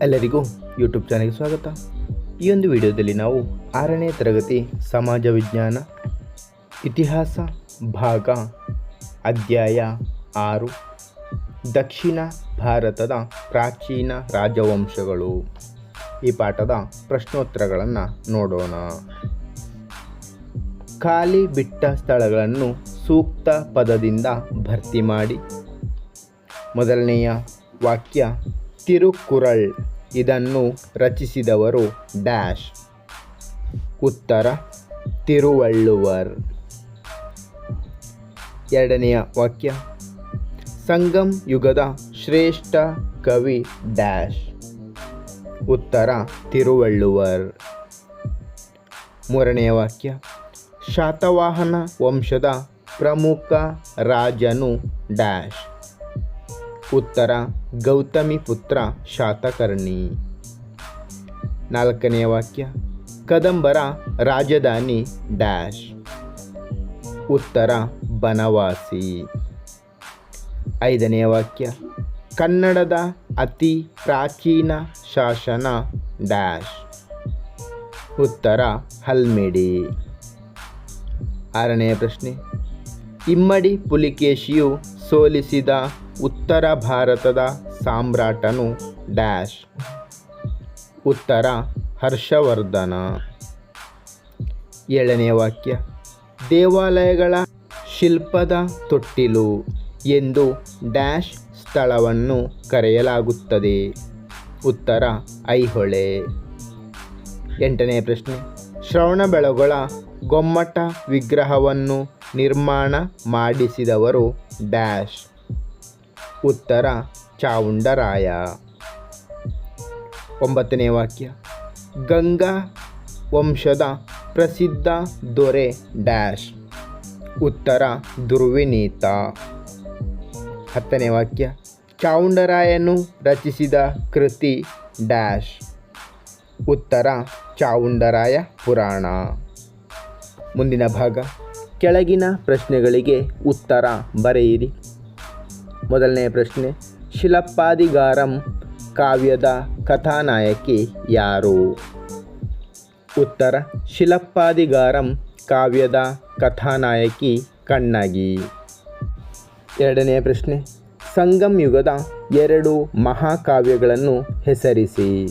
ಎಲ್ಲರಿಗೂ ಯೂಟ್ಯೂಬ್ ಚಾನಲ್ಗೆ ಸ್ವಾಗತ. ಈ ಒಂದು ವಿಡಿಯೋದಲ್ಲಿ ನಾವು ಆರನೇ ತರಗತಿ ಸಮಾಜ ವಿಜ್ಞಾನ, ಇತಿಹಾಸ, ಭಾಗ, ಅಧ್ಯಾಯ ಆರು, ದಕ್ಷಿಣ ಭಾರತದ ಪ್ರಾಚೀನ ರಾಜವಂಶಗಳು. ಈ ಪಾಠದ ಪ್ರಶ್ನೋತ್ತರಗಳನ್ನು ನೋಡೋಣ. ಖಾಲಿ ಬಿಟ್ಟ ಸ್ಥಳಗಳನ್ನು ಸೂಕ್ತ ಪದದಿಂದ ಭರ್ತಿ ಮಾಡಿ. ಮೊದಲನೆಯ ವಾಕ್ಯ ತಿರುಕುರಳ್ ಇದನ್ನು ರಚಿಸಿದವರು ಡ್ಯಾಶ್. ಉತ್ತರ, ತಿರುವಳ್ಳುವರ್. ಎರಡನೆಯ ವಾಕ್ಯ. ಸಂಗಮ್ ಯುಗದ ಶ್ರೇಷ್ಠ ಕವಿ ಡ್ಯಾಶ್. ಉತ್ತರ, ತಿರುವಳ್ಳುವರ್. ಮೂರನೆಯ ವಾಕ್ಯ. ಶಾತವಾಹನ ವಂಶದ ಪ್ರಮುಖ ರಾಜನು ಡ್ಯಾಶ್. ಉತ್ತರ, ಗೌತಮಿ ಪುತ್ರ ಶಾತಕರ್ಣಿ. ನಾಲ್ಕನೆಯ ವಾಕ್ಯ, ಕದಂಬರ ರಾಜಧಾನಿ ಡ್ಯಾಶ್. ಉತ್ತರ, ಬನವಾಸಿ. ಐದನೆಯ ವಾಕ್ಯ, ಕನ್ನಡದ ಅತಿ ಪ್ರಾಚೀನ ಶಾಸನ ಡ್ಯಾಶ್. ಉತ್ತರ, ಹಲ್ಮಿಡಿ. ಆರನೆಯ ಪ್ರಶ್ನೆ, ಇಮ್ಮಡಿ ಪುಲಿಕೇಶಿಯು ಸೋಲಿಸಿದ ಉತ್ತರ ಭಾರತದ ಸಾಮ್ರಾಟನು ಡ್ಯಾಶ್. ಉತ್ತರ ಹರ್ಷವರ್ಧನ. ಏಳನೆಯ ವಾಕ್ಯ. ದೇವಾಲಯಗಳ ಶಿಲ್ಪದ ತೊಟ್ಟಿಲು ಎಂದು ಡ್ಯಾಶ್ ಸ್ಥಳವನ್ನು ಕರೆಯಲಾಗುತ್ತದೆ. ಉತ್ತರ ಐಹೊಳೆ. ಎಂಟನೆಯ ಪ್ರಶ್ನೆ. ಶ್ರವಣಬೆಳಗೊಳ ಗೊಮ್ಮಟ ವಿಗ್ರಹವನ್ನು ನಿರ್ಮಾಣ ಮಾಡಿಸಿದವರು ಡ್ಯಾಶ್. ಉತ್ತರ ಚಾವುಂಡರಾಯ. ಒಂಬತ್ತನೇ ವಾಕ್ಯ. ಗಂಗಾ ವಂಶದ ಪ್ರಸಿದ್ಧ ದೊರೆ ಡ್ಯಾಶ್. ಉತ್ತರ ದುರ್ವಿನೀತ. ಹತ್ತನೇ ವಾಕ್ಯ. ಚಾವುಂಡರಾಯನು ರಚಿಸಿದ ಕೃತಿ ಡ್ಯಾಶ್. ಉತ್ತರ ಚಾವುಂಡರಾಯ ಪುರಾಣ. ಮುಂದಿನ ಭಾಗ. ಕೆಳಗಿನ ಪ್ರಶ್ನೆಗಳಿಗೆ ಉತ್ತರ ಬರೆಯಿರಿ. ಮೊದಲನೆಯ ಪ್ರಶ್ನೆ, ಶಿಲಪ್ಪಾದಿಗಾರಂ ಕಾವ್ಯದ ಕಥಾನಾಯಕಿ ಯಾರು? ಉತ್ತರ, ಶಿಲಪ್ಪಾದಿಗಾರಂ ಕಾವ್ಯದ ಕಥಾನಾಯಕಿ ಕಣ್ಣಗಿ. ಎರಡನೆಯ ಪ್ರಶ್ನೆ, ಸಂಗಮ್ ಯುಗದ ಎರಡು ಮಹಾಕಾವ್ಯಗಳನ್ನು ಹೆಸರಿಸಿ.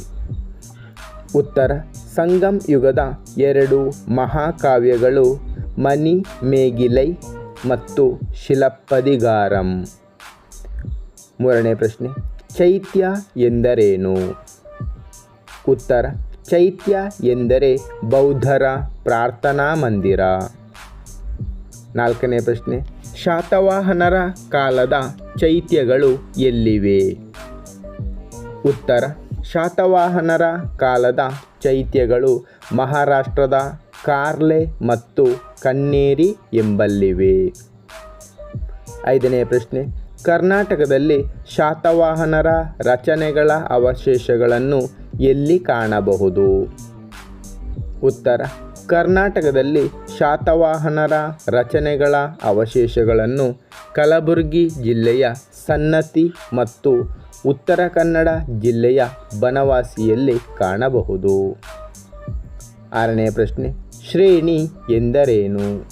ಉತ್ತರ, ಸಂಗಮ್ ಯುಗದ ಎರಡು ಮಹಾಕಾವ್ಯಗಳು ಮನಿ ಮೇಗಿಲೈ ಮತ್ತು ಶಿಲಪ್ಪದಿಗಾರಂ. ಮೂರನೇ ಪ್ರಶ್ನೆ, ಚೈತ್ಯ ಎಂದರೇನು? ಉತ್ತರ, ಚೈತ್ಯ ಎಂದರೆ ಬೌದ್ಧರ ಪ್ರಾರ್ಥನಾ ಮಂದಿರ. ನಾಲ್ಕನೇ ಪ್ರಶ್ನೆ, ಶಾತವಾಹನರ ಕಾಲದ ಚೈತ್ಯಗಳು ಎಲ್ಲಿವೆ? ಉತ್ತರ, ಶಾತವಾಹನರ ಕಾಲದ ಚೈತ್ಯಗಳು ಮಹಾರಾಷ್ಟ್ರದ ಕಾರ್ಲೆ ಮತ್ತು ಕನ್ನೇರಿ ಎಂಬಲ್ಲಿವೆ. ಐದನೇ ಪ್ರಶ್ನೆ ಕರ್ನಾಟಕದಲ್ಲಿ ಶಾತವಾಹನರ ರಚನೆಗಳ ಅವಶೇಷಗಳನ್ನು ಎಲ್ಲಿ ಕಾಣಬಹುದು? ಉತ್ತರ. ಕರ್ನಾಟಕದಲ್ಲಿ ಶಾತವಾಹನರ ರಚನೆಗಳ ಅವಶೇಷಗಳನ್ನು ಕಲಬುರಗಿ ಜಿಲ್ಲೆಯ ಸನ್ನತಿ ಮತ್ತು ಉತ್ತರ ಕನ್ನಡ ಜಿಲ್ಲೆಯ ಬನವಾಸಿಯಲ್ಲಿ ಕಾಣಬಹುದು. ಆರನೇ ಪ್ರಶ್ನೆ, ಶ್ರೇಣಿ ಎಂದರೇನು?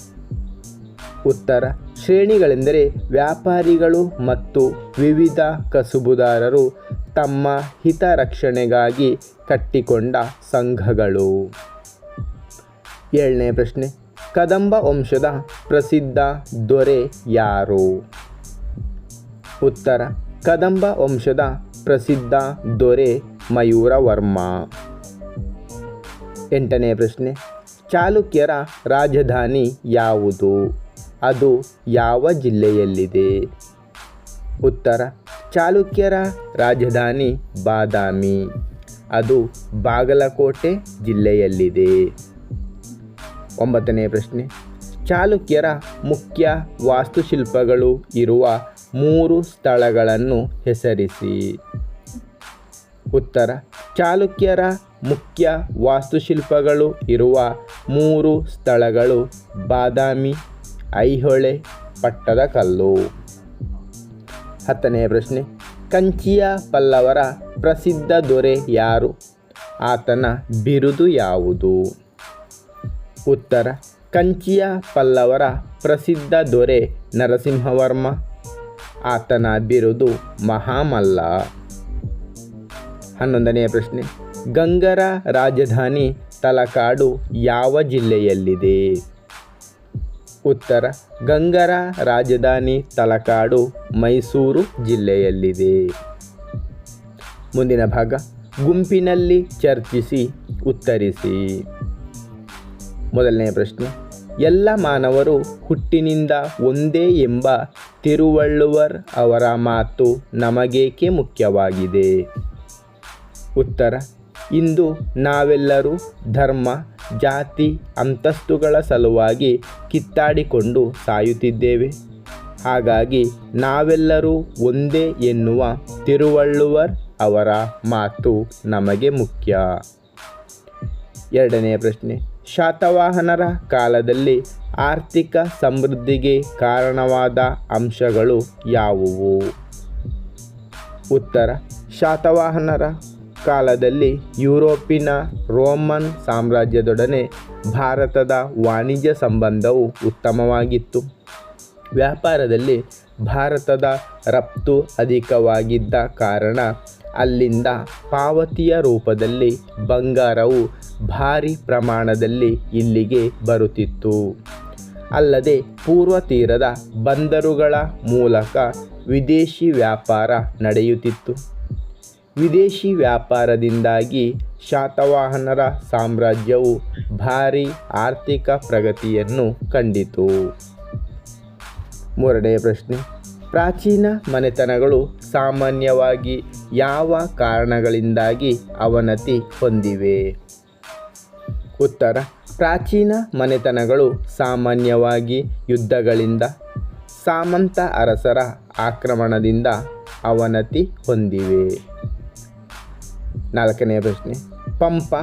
ಉತ್ತರ. ಶ್ರೇಣಿಗಳೆಂದರೆ ವ್ಯಾಪಾರಿಗಳು ಮತ್ತು ವಿವಿಧ ಕಸುಬುದಾರರು ತಮ್ಮ ಹಿತರಕ್ಷಣೆಗಾಗಿ ಕಟ್ಟಿಕೊಂಡ ಸಂಘಗಳು. ಏಳನೇ ಪ್ರಶ್ನೆ. ಕದಂಬ ವಂಶದ ಪ್ರಸಿದ್ಧ ದೊರೆ ಯಾರು? ಉತ್ತರ. ಕದಂಬ ವಂಶದ ಪ್ರಸಿದ್ಧ ದೊರೆ ಮಯೂರವರ್ಮ ಎಂಟನೇ ಪ್ರಶ್ನೆ. ಚಾಲುಕ್ಯರ ರಾಜಧಾನಿ ಯಾವುದು? ಅದು ಯಾವ ಜಿಲ್ಲೆಯಲ್ಲಿದೆ? ಉತ್ತರ. ಚಾಲುಕ್ಯರ ರಾಜಧಾನಿ ಬಾದಾಮಿ. ಅದು ಬಾಗಲಕೋಟೆ ಜಿಲ್ಲೆಯಲ್ಲಿದೆ. ಒಂಬತ್ತನೇ ಪ್ರಶ್ನೆ. ಚಾಲುಕ್ಯರ ಮುಖ್ಯ ವಾಸ್ತುಶಿಲ್ಪಗಳು ಇರುವ ಮೂರು ಸ್ಥಳಗಳನ್ನು ಹೆಸರಿಸಿ. ಉತ್ತರ. ಚಾಲುಕ್ಯರ ಮುಖ್ಯ ವಾಸ್ತುಶಿಲ್ಪಗಳು ಇರುವ ಮೂರು ಸ್ಥಳಗಳು ಬಾದಾಮಿ ಐಹೊಳೆ ಪಟ್ಟದ ಕಲ್ಲು. ಹತ್ತನೆಯ ಪ್ರಶ್ನೆ, ಕಂಚಿಯ ಪಲ್ಲವರ ಪ್ರಸಿದ್ಧ ದೊರೆ ಯಾರು? ಆತನ ಬಿರುದು ಯಾವುದು? ಉತ್ತರ, ಕಂಚಿಯ ಪಲ್ಲವರ ಪ್ರಸಿದ್ಧ ದೊರೆ ನರಸಿಂಹವರ್ಮ. ಆತನ ಬಿರುದು ಮಹಾಮಲ್ಲ. ಹನ್ನೊಂದನೆಯ ಪ್ರಶ್ನೆ, ಗಂಗರ ರಾಜಧಾನಿ ತಲಕಾಡು ಯಾವ ಜಿಲ್ಲೆಯಲ್ಲಿದೆ? ಉತ್ತರ, ಗಂಗರ ರಾಜಧಾನಿ ತಲಕಾಡು, ಮೈಸೂರು ಜಿಲ್ಲೆಯಲ್ಲಿದೆ. ಮುಂದಿನ ಭಾಗ, ಗುಂಪಿನಲ್ಲಿ ಚರ್ಚಿಸಿ, ಉತ್ತರಿಸಿ. ಮೊದಲನೆಯ ಪ್ರಶ್ನೆ, ಎಲ್ಲ ಮಾನವರು ಹುಟ್ಟಿನಿಂದ ಒಂದೇ ಎಂಬ ತಿರುವಳ್ಳುವರ್ ಅವರ ಮಾತು ನಮಗೇಕೆ ಮುಖ್ಯವಾಗಿದೆ? ಉತ್ತರ ಇಂದು ನಾವೆಲ್ಲರೂ ಧರ್ಮ, ಜಾತಿ, ಅಂತಸ್ತುಗಳ ಸಲುವಾಗಿ ಕಿತ್ತಾಡಿಕೊಂಡು ಸಾಯುತ್ತಿದ್ದೇವೆ. ಹಾಗಾಗಿ ನಾವೆಲ್ಲರೂ ಒಂದೇ ಎನ್ನುವ ತಿರುವಳ್ಳುವರ್ ಅವರ ಮಾತು ನಮಗೆ ಮುಖ್ಯ. ಎರಡನೆಯ ಪ್ರಶ್ನೆ, ಶಾತವಾಹನರ ಕಾಲದಲ್ಲಿ ಆರ್ಥಿಕ ಸಮೃದ್ಧಿಗೆ ಕಾರಣವಾದ ಅಂಶಗಳು ಯಾವುವು? ಉತ್ತರ, ಶಾತವಾಹನರ ಕಾಲದಲ್ಲಿ ಯುರೋಪಿನ ರೋಮನ್ ಸಾಮ್ರಾಜ್ಯದೊಡನೆ ಭಾರತದ ವಾಣಿಜ್ಯ ಸಂಬಂಧವು ಉತ್ತಮವಾಗಿತ್ತು. ವ್ಯಾಪಾರದಲ್ಲಿ ಭಾರತದ ರಫ್ತು ಅಧಿಕವಾಗಿದ್ದ ಕಾರಣ ಅಲ್ಲಿಂದ ಪಾವತಿಯ ರೂಪದಲ್ಲಿ ಬಂಗಾರವು ಭಾರಿ ಪ್ರಮಾಣದಲ್ಲಿ ಇಲ್ಲಿಗೆ ಬರುತ್ತಿತ್ತು. ಅಲ್ಲದೆ ಪೂರ್ವ ತೀರದ ಬಂದರುಗಳ ಮೂಲಕ ವಿದೇಶಿ ವ್ಯಾಪಾರ ನಡೆಯುತ್ತಿತ್ತು. ವಿದೇಶಿ ವ್ಯಾಪಾರದಿಂದಾಗಿ ಶಾತವಾಹನರ ಸಾಮ್ರಾಜ್ಯವು ಭಾರೀ ಆರ್ಥಿಕ ಪ್ರಗತಿಯನ್ನು ಕಂಡಿತು. ಮೂರನೆಯ ಪ್ರಶ್ನೆ. ಪ್ರಾಚೀನ ಮನೆತನಗಳು ಸಾಮಾನ್ಯವಾಗಿ ಯಾವ ಕಾರಣಗಳಿಂದಾಗಿ ಅವನತಿ ಹೊಂದಿವೆ? ಉತ್ತರ. ಪ್ರಾಚೀನ ಮನೆತನಗಳು ಸಾಮಾನ್ಯವಾಗಿ ಯುದ್ಧಗಳಿಂದ, ಸಾಮಂತ ಅರಸರ ಆಕ್ರಮಣದಿಂದ ಅವನತಿ ಹೊಂದಿವೆ. ನಾಲ್ಕನೆಯ ಪ್ರಶ್ನೆ. ಪಂಪ,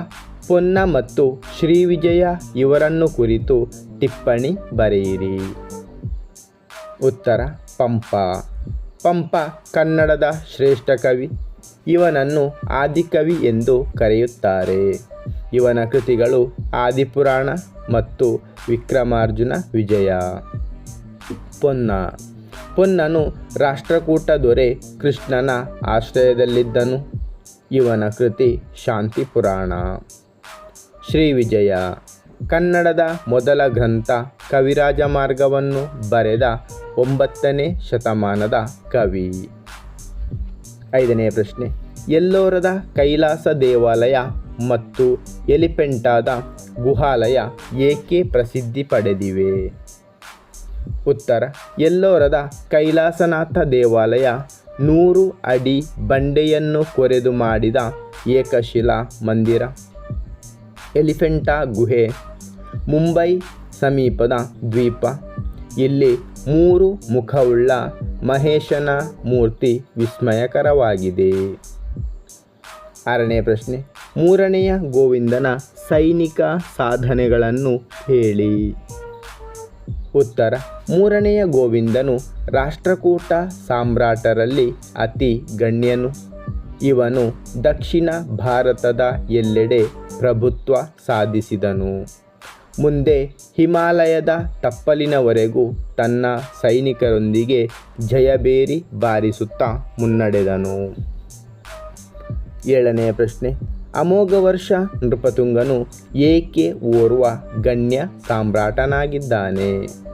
ಪೊನ್ನ ಮತ್ತು ಶ್ರೀವಿಜಯ ಇವರನ್ನು ಕುರಿತು ಟಿಪ್ಪಣಿ ಬರೆಯಿರಿ. ಉತ್ತರ, ಪಂಪ. ಪಂಪ ಕನ್ನಡದ ಶ್ರೇಷ್ಠ ಕವಿ. ಇವನನ್ನು ಆದಿಕವಿ ಎಂದು ಕರೆಯುತ್ತಾರೆ. ಇವನ ಕೃತಿಗಳು ಆದಿಪುರಾಣ ಮತ್ತು ವಿಕ್ರಮಾರ್ಜುನ ವಿಜಯ. ಪೊನ್ನ. ಪೊನ್ನನು ರಾಷ್ಟ್ರಕೂಟ ದೊರೆ ಕೃಷ್ಣನ ಆಶ್ರಯದಲ್ಲಿದ್ದನು. ಇವನ ಕೃತಿ ಶಾಂತಿ ಪುರಾಣ ಶ್ರೀ ವಿಜಯ. ಕನ್ನಡದ ಮೊದಲ ಗ್ರಂಥ ಕವಿರಾಜ ಮಾರ್ಗವನ್ನು ಬರೆದ ಒಂಬತ್ತನೇ ಶತಮಾನದ ಕವಿ. ಐದನೇ ಪ್ರಶ್ನೆ. ಎಲ್ಲೋರದ ಕೈಲಾಸ ದೇವಾಲಯ ಮತ್ತು ಎಲಿಪೆಂಟಾದ ಗುಹಾಲಯ ಏಕೆ ಪ್ರಸಿದ್ಧಿ ಪಡೆದಿವೆ? ಉತ್ತರ. ಎಲ್ಲೋರದ ಕೈಲಾಸನಾಥ ದೇವಾಲಯ ನೂರು ಅಡಿ ಬಂಡೆಯನ್ನು ಕೊರೆದು ಮಾಡಿದ ಏಕಶಿಲಾ ಮಂದಿರ. ಎಲಿಫೆಂಟಾ ಗುಹೆ, ಮುಂಬೈ ಸಮೀಪದ ದ್ವೀಪ. ಇಲ್ಲಿ ಮೂರು ಮುಖವುಳ್ಳ ಮಹೇಶನ ಮೂರ್ತಿ ವಿಸ್ಮಯಕರವಾಗಿದೆ. ಆರನೇ ಪ್ರಶ್ನೆ, ಮೂರನೆಯ ಗೋವಿಂದನ ಸೈನಿಕ ಸಾಧನೆಗಳನ್ನು ಹೇಳಿ. ಉತ್ತರ. ಮೂರನೆಯ ಗೋವಿಂದನು ರಾಷ್ಟ್ರಕೂಟ ಸಾಮ್ರಾಟರಲ್ಲಿ ಅತಿ ಗಣ್ಯನು. ಇವನು ದಕ್ಷಿಣ ಭಾರತದ ಎಲ್ಲೆಡೆ ಪ್ರಭುತ್ವ ಸಾಧಿಸಿದನು. ಮುಂದೆ ಹಿಮಾಲಯದ ತಪ್ಪಲಿನವರೆಗೂ ತನ್ನ ಸೈನಿಕರೊಂದಿಗೆ ಜಯಬೇರಿ ಬಾರಿಸುತ್ತಾ ಮುನ್ನಡೆದನು. ಏಳನೆಯ ಪ್ರಶ್ನೆ. ಅಮೋಘವರ್ಷ ನೃಪತುಂಗನು ಏಕೆ ಓರ್ವ ಗಣ್ಯ ಸಾಮ್ರಾಟನಾಗಿದ್ದಾನೆ?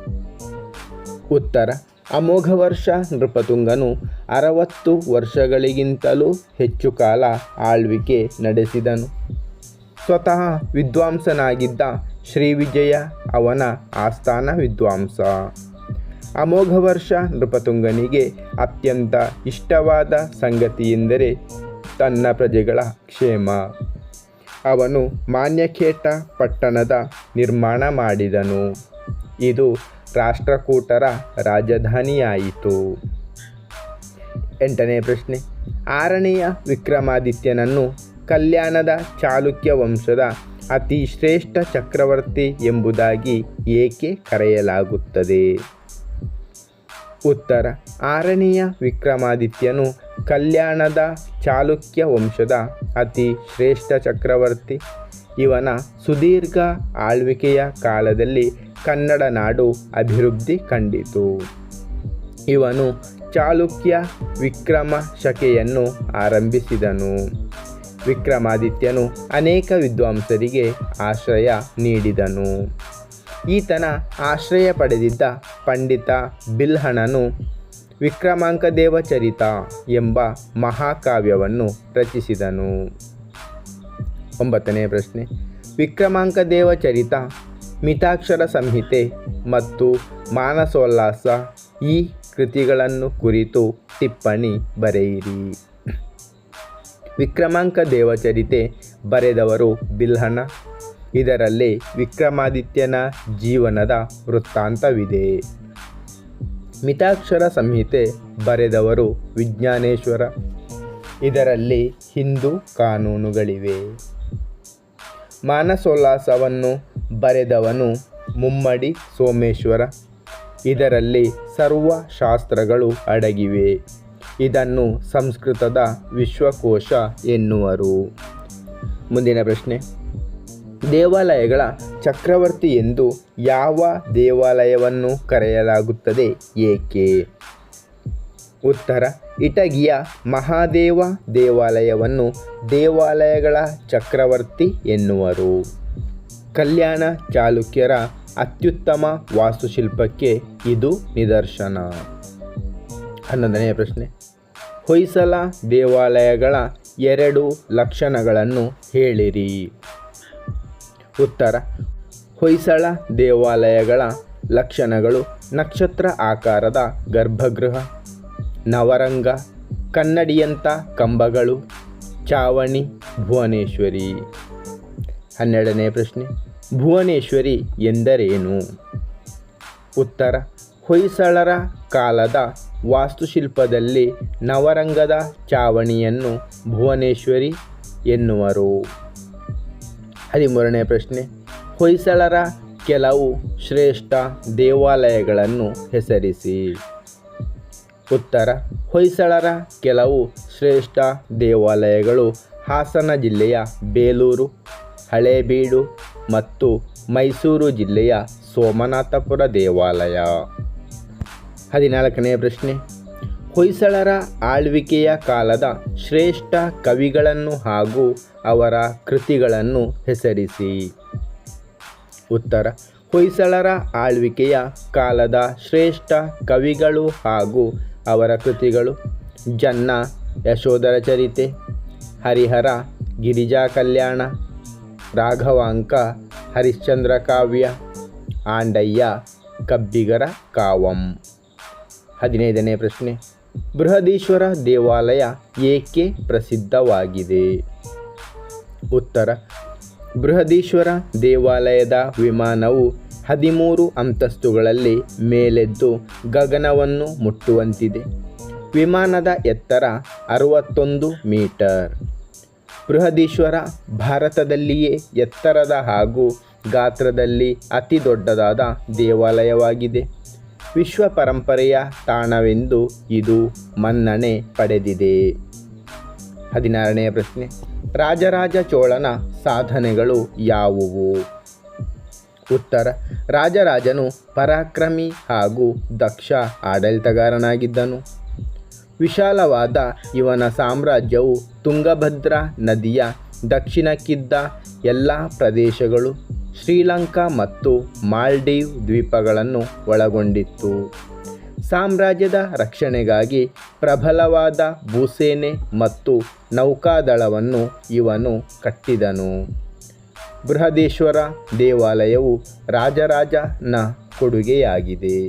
ಉತ್ತರ. ಅಮೋಘ ವರ್ಷ ನೃಪತುಂಗನು ಅರವತ್ತು ವರ್ಷಗಳಿಗಿಂತಲೂ ಹೆಚ್ಚು ಕಾಲ ಆಳ್ವಿಕೆ ನಡೆಸಿದನು. ಸ್ವತಃ ವಿದ್ವಾಂಸನಾಗಿದ್ದ ಶ್ರೀವಿಜಯ ಅವನ ಆಸ್ಥಾನ ವಿದ್ವಾಂಸ. ಅಮೋಘ ವರ್ಷ ನೃಪತುಂಗನಿಗೆ ಅತ್ಯಂತ ಇಷ್ಟವಾದ ಸಂಗತಿಯೆಂದರೆ ತನ್ನ ಪ್ರಜೆಗಳ ಕ್ಷೇಮ. ಅವನು ಮಾನ್ಯಖೇಟ ಪಟ್ಟಣದ ನಿರ್ಮಾಣ ಮಾಡಿದನು. ಇದು ರಾಷ್ಟ್ರಕೂಟರ ರಾಜಧಾನಿಯಾಯಿತು. ಎಂಟನೇ ಪ್ರಶ್ನೆ. ಆರನೆಯ ವಿಕ್ರಮಾದಿತ್ಯನನ್ನು ಕಲ್ಯಾಣದ ಚಾಲುಕ್ಯ ವಂಶದ ಅತಿ ಶ್ರೇಷ್ಠ ಚಕ್ರವರ್ತಿ ಎಂಬುದಾಗಿ ಏಕೆ ಕರೆಯಲಾಗುತ್ತದೆ? ಉತ್ತರ. ಆರನೆಯ ವಿಕ್ರಮಾದಿತ್ಯನು ಕಲ್ಯಾಣದ ಚಾಲುಕ್ಯ ವಂಶದ ಅತಿ ಶ್ರೇಷ್ಠ ಚಕ್ರವರ್ತಿ. ಇವನ ಸುದೀರ್ಘ ಆಳ್ವಿಕೆಯ ಕಾಲದಲ್ಲಿ ಕನ್ನಡ ನಾಡು ಅಭಿವೃದ್ಧಿ ಕಂಡಿತು. ಇವನು ಚಾಲುಕ್ಯ ವಿಕ್ರಮ ಶಕೆಯನ್ನು ಆರಂಭಿಸಿದನು. ವಿಕ್ರಮಾದಿತ್ಯನು ಅನೇಕ ವಿದ್ವಾಂಸರಿಗೆ ಆಶ್ರಯ ನೀಡಿದನು. ಈತನ ಆಶ್ರಯ ಪಡೆದಿದ್ದ ಪಂಡಿತ ಬಿಲ್ಹಣನು ವಿಕ್ರಮಾಂಕ ದೇವಚರಿತ ಎಂಬ ಮಹಾಕಾವ್ಯವನ್ನು ರಚಿಸಿದನು. ಒಂಬತ್ತನೇ ಪ್ರಶ್ನೆ. ವಿಕ್ರಮಾಂಕ ದೇವಚರಿತ ಮಿತಾಕ್ಷರ ಸಂಹಿತೆ ಮತ್ತು ಮಾನಸೋಲ್ಲಾಸ ಈ ಕೃತಿಗಳನ್ನು ಕುರಿತು ಟಿಪ್ಪಣಿ ಬರೆಯಿರಿ. ವಿಕ್ರಮಾಂಕ ದೇವಚರಿತೆ ಬರೆದವರು ಬಿಲ್ಹಣ. ಇದರಲ್ಲಿ ವಿಕ್ರಮಾದಿತ್ಯನ ಜೀವನದ ವೃತ್ತಾಂತವಿದೆ. ಮಿತಾಕ್ಷರ ಸಂಹಿತೆ ಬರೆದವರು ವಿಜ್ಞಾನೇಶ್ವರ. ಇದರಲ್ಲಿ ಹಿಂದೂ ಕಾನೂನುಗಳಿವೆ. ಮಾನಸೋಲ್ಲಾಸವನ್ನು ಬರೆದವನು ಮುಮ್ಮಡಿ ಸೋಮೇಶ್ವರ. ಇದರಲ್ಲಿ ಸರ್ವ ಶಾಸ್ತ್ರಗಳು ಅಡಗಿವೆ. ಇದನ್ನು ಸಂಸ್ಕೃತದ ವಿಶ್ವಕೋಶ ಎನ್ನುವರು. ಮುಂದಿನ ಪ್ರಶ್ನೆ. ದೇವಾಲಯಗಳ ಚಕ್ರವರ್ತಿ ಎಂದು ಯಾವ ದೇವಾಲಯವನ್ನು ಕರೆಯಲಾಗುತ್ತದೆ, ಏಕೆ? ಉತ್ತರ, ಇಟಗಿಯ ಮಹಾದೇವ ದೇವಾಲಯವನ್ನು ದೇವಾಲಯಗಳ ಚಕ್ರವರ್ತಿ ಎನ್ನುವರು. ಕಲ್ಯಾಣ ಚಾಲುಕ್ಯರ ಅತ್ಯುತ್ತಮ ವಾಸ್ತುಶಿಲ್ಪಕ್ಕೆ ಇದು ನಿದರ್ಶನ. ಹನ್ನೊಂದನೆಯ ಪ್ರಶ್ನೆ. ಹೊಯ್ಸಳ ದೇವಾಲಯಗಳ ಎರಡು ಲಕ್ಷಣಗಳನ್ನು ಹೇಳಿರಿ. ಉತ್ತರ, ಹೊಯ್ಸಳ ದೇವಾಲಯಗಳ ಲಕ್ಷಣಗಳು ನಕ್ಷತ್ರ ಆಕಾರದ ಗರ್ಭಗೃಹ ನವರಂಗ ಕನ್ನಡಿಯಂಥ ಕಂಬಗಳು, ಚಾವಣಿ, ಭುವನೇಶ್ವರಿ. ಹನ್ನೆರಡನೇ ಪ್ರಶ್ನೆ, ಭುವನೇಶ್ವರಿ ಎಂದರೇನು? ಉತ್ತರ, ಹೊಯ್ಸಳರ ಕಾಲದ ವಾಸ್ತುಶಿಲ್ಪದಲ್ಲಿ ನವರಂಗದ ಚಾವಣಿಯನ್ನು ಭುವನೇಶ್ವರಿ ಎನ್ನುವರು. ಹದಿಮೂರನೇ ಪ್ರಶ್ನೆ, ಹೊಯ್ಸಳರ ಕೆಲವು ಶ್ರೇಷ್ಠ ದೇವಾಲಯಗಳನ್ನು ಹೆಸರಿಸಿ. ಉತ್ತರ, ಹೊಯ್ಸಳರ ಕೆಲವು ಶ್ರೇಷ್ಠ ದೇವಾಲಯಗಳು ಹಾಸನ ಜಿಲ್ಲೆಯ ಬೇಲೂರು, ಹಳೇಬೀಡು ಮತ್ತು ಮೈಸೂರು ಜಿಲ್ಲೆಯ ಸೋಮನಾಥಪುರ ದೇವಾಲಯ. ಹದಿನಾಲ್ಕನೇ ಪ್ರಶ್ನೆ. ಹೊಯ್ಸಳರ ಆಳ್ವಿಕೆಯ ಕಾಲದ ಶ್ರೇಷ್ಠ ಕವಿಗಳನ್ನು ಹಾಗೂ ಅವರ ಕೃತಿಗಳನ್ನು ಹೆಸರಿಸಿ. ಉತ್ತರ, ಹೊಯ್ಸಳರ ಆಳ್ವಿಕೆಯ ಕಾಲದ ಶ್ರೇಷ್ಠ ಕವಿಗಳು ಹಾಗೂ ಅವರ ಕೃತಿಗಳು ಜನ್ನ, ಯಶೋಧರ ಚರಿತೆ, ಹರಿಹರ, ಗಿರಿಜಾ ಕಲ್ಯಾಣ, ರಾಘವಾಂಕ, ಹರಿಶ್ಚಂದ್ರ ಕಾವ್ಯ, ಆಂಡಯ್ಯ, ಕಬ್ಬಿಗರ ಕಾವಂ. ಹದಿನೈದನೇ ಪ್ರಶ್ನೆ. ಬೃಹದೀಶ್ವರ ದೇವಾಲಯ ಏಕೆ ಪ್ರಸಿದ್ಧವಾಗಿದೆ? ಉತ್ತರ. ಬೃಹದೀಶ್ವರ ದೇವಾಲಯದ ವಿಮಾನವು ಹದಿಮೂರು ಅಂತಸ್ತುಗಳಲ್ಲಿ ಮೇಲೆದ್ದು ಗಗನವನ್ನು ಮುಟ್ಟುವಂತಿದೆ. ವಿಮಾನದ ಎತ್ತರ ಅರವತ್ತೊಂದು ಮೀಟರ್. ಬೃಹದೀಶ್ವರ ಭಾರತದಲ್ಲಿಯೇ ಎತ್ತರದ ಹಾಗೂ ಗಾತ್ರದಲ್ಲಿ ಅತಿ ದೊಡ್ಡದಾದ ದೇವಾಲಯವಾಗಿದೆ. ವಿಶ್ವ ಪರಂಪರೆಯ ತಾಣವೆಂದು ಇದು ಮನ್ನಣೆ ಪಡೆದಿದೆ. ಹದಿನಾರನೆಯ ಪ್ರಶ್ನೆ. ರಾಜರಾಜ ಚೋಳನ ಸಾಧನೆಗಳು ಯಾವುವು? ಉತ್ತರ. ರಾಜರಾಜನು ಪರಾಕ್ರಮಿ ಹಾಗೂ ದಕ್ಷ ಆಡಳಿತಗಾರನಾಗಿದ್ದನು. ವಿಶಾಲವಾದ ಇವನ ಸಾಮ್ರಾಜ್ಯವು ತುಂಗಭದ್ರಾ ನದಿಯ ದಕ್ಷಿಣಕ್ಕಿದ್ದ ಎಲ್ಲ ಪ್ರದೇಶಗಳು ಶ್ರೀಲಂಕಾ ಮತ್ತು ಮಾಲ್ಡೀವ್ ದ್ವೀಪಗಳನ್ನು ಒಳಗೊಂಡಿತ್ತು. ಸಾಮ್ರಾಜ್ಯದ ರಕ್ಷಣೆಗಾಗಿ ಪ್ರಬಲವಾದ ಭೂಸೇನೆ ಮತ್ತು ನೌಕಾದಳವನ್ನು ಇವನು ಕಟ್ಟಿದನು. ಬೃಹದೇಶ್ವರ ದೇವಾಲಯವು ರಾಜರಾಜನ ಕೊಡುಗೆಯಾಗಿದೆ.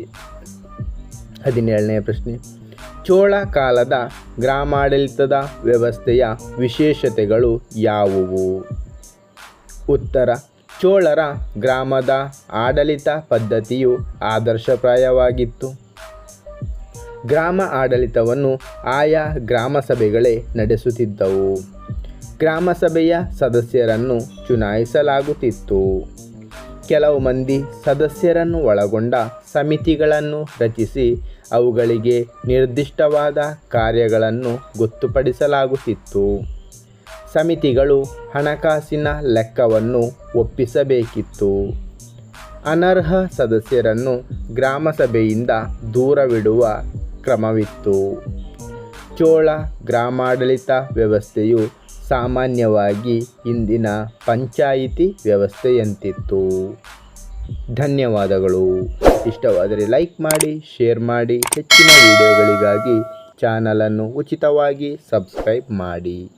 ಹದಿನೇಳನೇ ಪ್ರಶ್ನೆ. ಚೋಳ ಕಾಲದ ಗ್ರಾಮಾಡಳಿತದ ವ್ಯವಸ್ಥೆಯ ವಿಶೇಷತೆಗಳು ಯಾವುವು? ಉತ್ತರ. ಚೋಳರ ಗ್ರಾಮದ ಆಡಳಿತ ಪದ್ಧತಿಯು ಆದರ್ಶಪ್ರಾಯವಾಗಿತ್ತು. ಗ್ರಾಮ ಆಡಳಿತವನ್ನು ಆಯಾ ಗ್ರಾಮಸಭೆಗಳೇ ನಡೆಸುತ್ತಿದ್ದವು. ಗ್ರಾಮಸಭೆಯ ಸದಸ್ಯರನ್ನು ಚುನಾಯಿಸಲಾಗುತ್ತಿತ್ತು ಕೆಲವು ಮಂದಿ ಸದಸ್ಯರನ್ನು ಒಳಗೊಂಡ ಸಮಿತಿಗಳನ್ನು ರಚಿಸಿ ಅವುಗಳಿಗೆ ನಿರ್ದಿಷ್ಟವಾದ ಕಾರ್ಯಗಳನ್ನು ಗೊತ್ತುಪಡಿಸಲಾಗುತ್ತಿತ್ತು. ಸಮಿತಿಗಳು ಹಣಕಾಸಿನ ಲೆಕ್ಕವನ್ನು ಒಪ್ಪಿಸಬೇಕಿತ್ತು. ಅನರ್ಹ ಸದಸ್ಯರನ್ನು ಗ್ರಾಮಸಭೆಯಿಂದ ದೂರವಿಡುವ ಕ್ರಮವಿತ್ತು. ಚೋಳ ಗ್ರಾಮಾಡಳಿತ ವ್ಯವಸ್ಥೆಯು ಸಾಮಾನ್ಯವಾಗಿ ಇಂದಿನ ಪಂಚಾಯಿತಿ ವ್ಯವಸ್ಥೆಯಂತಿತ್ತು. ಧನ್ಯವಾದಗಳು. ಇಷ್ಟವಾದರೆ ಲೈಕ್ ಮಾಡಿ, ಶೇರ್ ಮಾಡಿ. ಹೆಚ್ಚಿನ ವಿಡಿಯೋಗಳಿಗಾಗಿ ಚಾನಲನ್ನು ಉಚಿತವಾಗಿ ಸಬ್ಸ್ಕ್ರೈಬ್ ಮಾಡಿ.